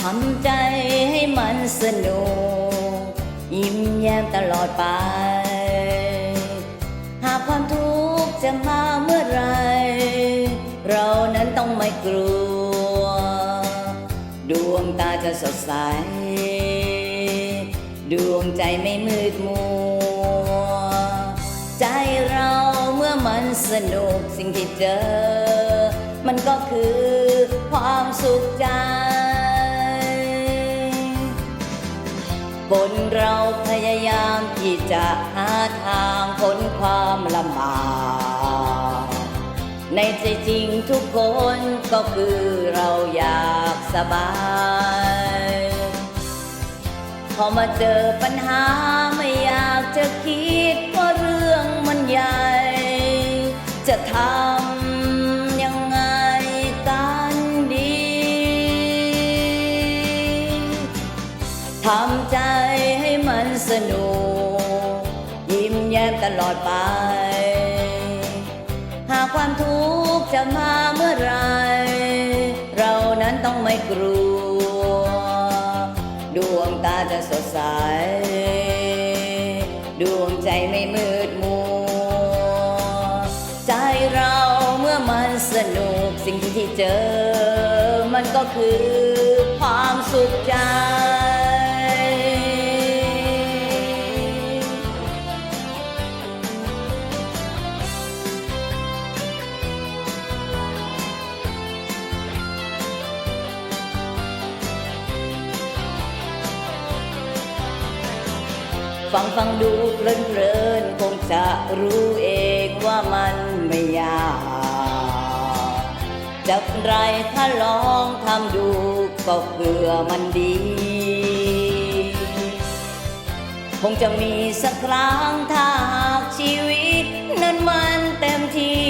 ทำใจให้มันสนุก ยิ้มแย้มตลอดไป หากความทุกข์จะมาเมื่อไร เรานั้นต้องไม่กลัว ดวงตาจะสดใส ดวงใจไม่มืดมัว ใจเราเมื่อมันสนุกสิ่งที่เจอ มันก็คือความสุขใจ บนเราพยายามที่จะหาทางพ้นความลำบากในใจจริงทุกคนก็คือเราอยากสบายพอมาเจอปัญหาไม่อยากจะคิดว่าเรื่องมันใหญ่ จะทำยังไงกันดีทำใจ สนุก ยิ้มแย้มตลอดไป หากความทุกข์จะมาเมื่อไร เรานั้นต้องไม่กลัว ดวงตาจะสดใส ดวงใจไม่มืดมัว ใจเราเมื่อมันสนุกสิ่งที่เจอ มันก็คือความสุขใจ ฟังฟังดูเพลินเพลินคงจะรู้เองว่ามันไม่ยากจะไรถ้าลองทำดูก็เผื่อมันดี คงจะมีสักครั้งถ้าหากชีวิต นั้นมันเต็มที่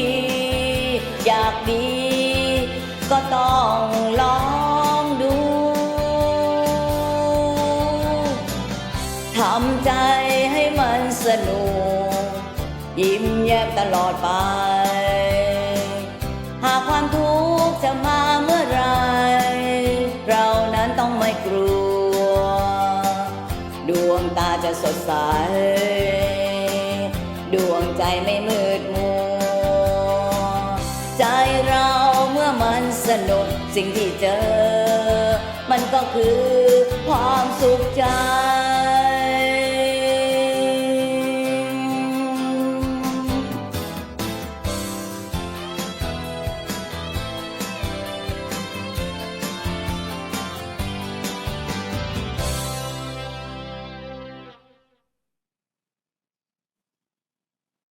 อยากดี ทำใจให้มันสนุก ยิ้มแย้มตลอดไป หากความทุกข์จะมาเมื่อไร เรานั้นต้องไม่กลัว ดวงตาจะสดใส ดวงใจไม่มืดมัว ใจเราเมื่อมันสนุกสิ่งที่เจอ มันก็คือความสุขใจ